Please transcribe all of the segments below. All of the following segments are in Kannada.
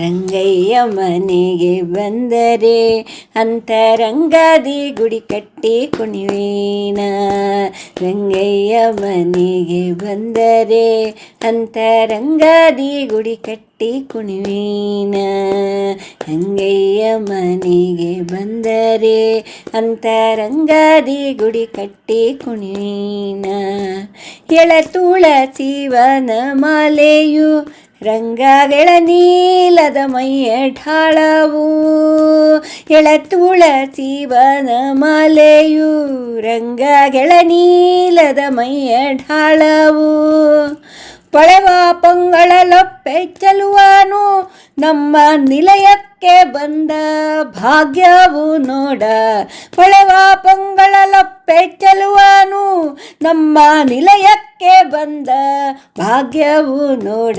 ರಂಗಯ್ಯ ಮನೆಗೆ ಬಂದರೆ ಅಂತರಂಗದಿ ಗುಡಿ ಕಟ್ಟಿ ಕುಣಿವೇನ ರಂಗಯ್ಯ ಮನೆಗೆ ಬಂದರೆ ಅಂತರಂಗದಿ ಗುಡಿ ಕಟ್ಟಿ ಕುಣಿವೇನ ರಂಗಯ್ಯ ಮನೆಗೆ ಬಂದರೆ ಅಂತರಂಗದಿ ಗುಡಿ ಕಟ್ಟಿ ಕುಣಿವೇನ ಎಳ ತುಳಸಿವನ ಮಾಲೆಯು ರಂಗಗಳ ನೀಲದ ಮೈಯ ಠಾಳವು ಎಳ ತುಳಸಿವನ ಮಾಲೆಯು ರಂಗಗಳ ನೀಲದ ಮೈಯ ಠಾಳವು. ಪಳೆವ ಪೊಂಗಳ ಲೊಪ್ಪೆ ಚಲುವಾನು ನಮ್ಮ ನಿಲಯಕ್ಕೆ ಬಂದ ಭಾಗ್ಯವು ನೋಡ. ಪಳೆವ ಪೊಂಗಳಲಪ್ಪೆ ಚಲುವನು ನಮ್ಮ ನಿಲಯಕ್ಕೆ ಬಂದ ಭಾಗ್ಯವು ನೋಡ.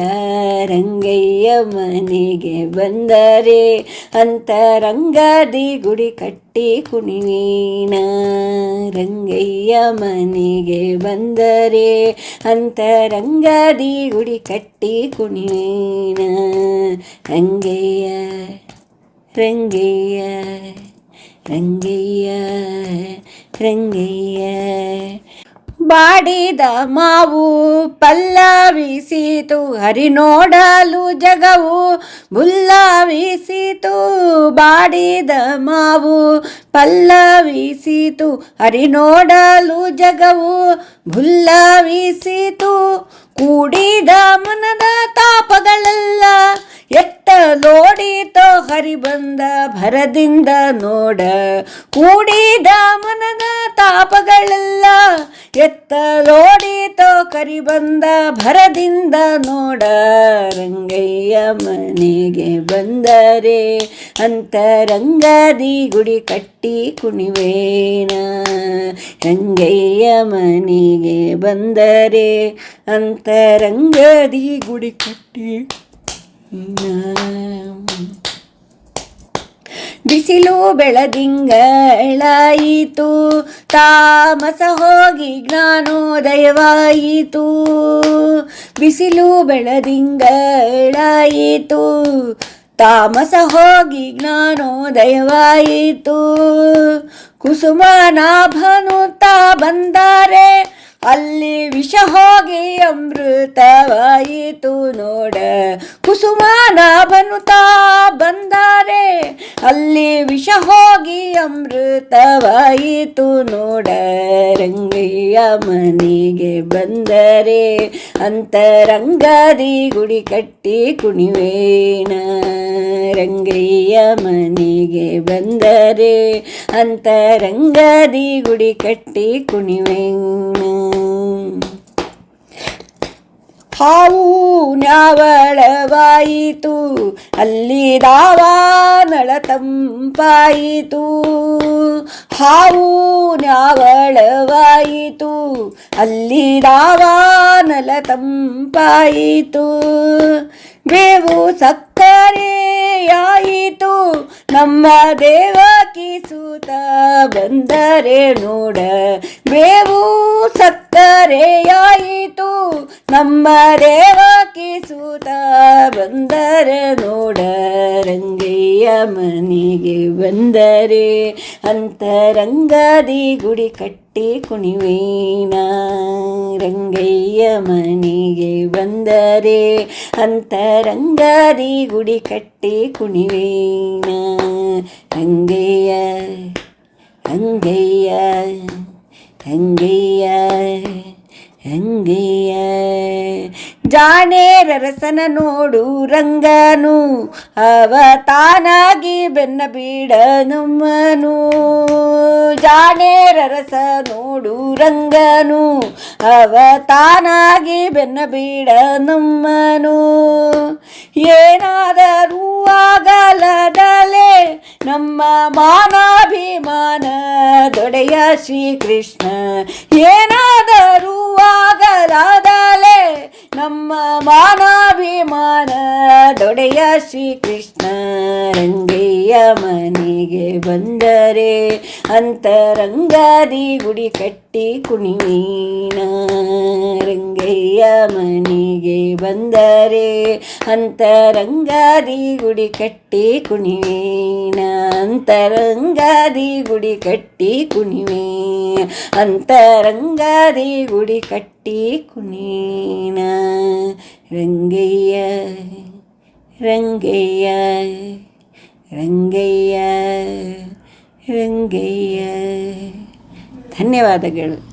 ರಂಗಯ್ಯ ಮನೆಗೆ ಬಂದರೆ ಅಂತರಂಗದಿ ಗುಡಿ ಕಟ್ಟಿ ಕುಣಿವೀಣ ರಂಗಯ್ಯ ಮನೆಗೆ ಬಂದರೆ ಅಂತರಂಗದಿ ಗುಡಿ ಕಟ್ಟಿ ಕುಣಿವೀಣ ರಂಗಯ್ಯ ರಂಗಯ್ಯ ರಂಗಯ್ಯ ರಂಗಯ್ಯ ಬಾಡಿದ ಮಾವು ಪಲ್ಲವಿಸಿತು ಹರಿ ನೋಡಲು ಜಗವು ಬುಲ್ಲವಿಸಿತು ಬಾಡಿದ ಮಾವು ಪಲ್ಲವಿಸಿತು ಹರಿ ನೋಡಲು ಜಗವು ಭುಲ್ಲವಿಸಿತು ಕೂಡಿದ ಮನದ ತಾಪಗಳೆಲ್ಲ ಎತ್ತಲೋಡಿತೋ ಹರಿ ಬಂದ ಭರದಿಂದ ನೋಡ, ಕೂಡಿದ ಮನದ ತಾಪಗಳೆಲ್ಲ ಎತ್ತಲೋಡಿತೋ ಕರಿ ಬಂದ ಭರದಿಂದ ನೋಡ, ರಂಗಯ್ಯ ಮನೆಗೆ ಬಂದರೆ ಅಂತರಂಗದಿ ಗುಡಿ ಕಟ್ಟಿ ಕುಣಿವೇನ, ರಂಗಯ್ಯ ಮನೆಗೆ ಬಂದರೆ ಅಂತರಂಗದಿ ಗುಡಿ ಕಟ್ಟಿ ಬಿಸಿಲು ಬೆಳದಿಂಗಳಾಯಿತು, ತಾಮಸ ಹೋಗಿ ಜ್ಞಾನೋದಯವಾಯಿತು. ಬಿಸಿಲು ಬೆಳದಿಂಗಳಾಯಿತು, ತಾಮಸ ಹೋಗಿ ಜ್ಞಾನೋದಯವಾಯಿತು. ಕುಸುಮನಾಭನು ತಾ ಬಂದರೆ, ಅಲ್ಲಿ ವಿಷ ಹೋಗಿ ಅಮೃತವಾಯಿತು ನೋಡ. ಕುಸುಮನಾಭನು ತಾ ಬಂದಾರೆ. ಅಲ್ಲಿ ವಿಷ ಹೋಗಿ ಅಮೃತವಾಯಿತು ನೋಡ. ರಂಗಯ್ಯ ಮನೆಗೆ ಬಂದರೆ ಅಂತರಂಗದಿ ಗುಡಿ ಕಟ್ಟಿ ಕುಣಿವೇಣ. ರಂಗಯ್ಯ ಮನೆಗೆ ಬಂದರೆ ಅಂತರಂಗದಿ ಗುಡಿ ಕಟ್ಟಿ ಕುಣಿವೇಣ. ಹಾವು ನ್ಯಾವಳವಾಯಿತು ಅಲ್ಲಿ ದಾವಾನಳ ತಂಪಾಯಿತು. ಹಾವು ನ್ಯಾವಳವಾಯಿತು ಅಲ್ಲಿ ದಾವಾನಲ ತಂಪಾಯಿತು. ಬೇವು ಸಕ್ಕರೆಯಾಯಿತು ನಮ್ಮ ದೇವ ಕಿಸುತ ಬಂದರೆ ನೋಡ. ಬೇವು ಸಕ್ಕರೆಯಾಯಿತು ನಮ್ಮ ದೇವಕಿ ಸೂತ ಬಂದರೆ ನೋಡ ರಂಗಯ್ಯ ಮನೆಗೆ ಬಂದರೆ ಅಂತರಂಗದಿ ಗುಡಿ ಕಟ್ಟಿ ಕುಣಿವೇನ. ರಂಗಯ್ಯ ಮನೆಗೆ ಬಂದರೆ ಅಂತರಂಗದಿ ಗುಡಿ ಕಟ್ಟಿ ಕುಣಿವೇನ. ರಂಗಯ್ಯ ರಂಗಯ್ಯ. ರಂಗಯ್ಯ ರಂಗಯ್ಯ ಜಾಣೇರ ರಸನ ನೋಡು ರಂಗನು ಅವ ತಾನಾಗಿ ಬೆನ್ನ ಬೀಡ ನಮ್ಮನು ರಸ ನೋಡು ರಂಗನು ಅವ ತಾನಾಗಿ ಬೆನ್ನ ಬೀಡ ನಮ್ಮನು ಏನಾದರೂ ಆಗಲದಲೆ ನಮ್ಮ ಮಾನಾಭಿಮಾನ ದೊಡೆಯ ಶ್ರೀಕೃಷ್ಣ ಏನಾದರೂ ಆಗಲಾದಲೆ ನಮ್ಮ ಮಾನಾಭಿಮಾನ ದೊಡೆಯ ಶ್ರೀಕೃಷ್ಣ ರಂಗಯ್ಯ ಮನೆಗೆ ಬಂದರೆ ಅಂತರಂಗದಿ ಗುಡಿ ಕಟ್ಟಿ ಕುಣಿವೀನ ರಂಗಯ್ಯ ಮನೆಗೆ ಬಂದರೆ ಅಂತರಂಗದಿ ಗುಡಿ ಕಟ್ಟಿ ಕುಣಿವೇನ ಅಂತರಂಗದಿ ಗುಡಿ ಕಟ್ಟಿ ಕುಣಿವೆ ಅಂತರಂಗದಿ ಗುಡಿ ಕಟ್ಟಿ ಕುಣೀನ ರಂಗಯ್ಯ ರಂಗಯ್ಯ ರಂಗಯ್ಯ ರಂಗಯ್ಯ ಧನ್ಯವಾದಗಳು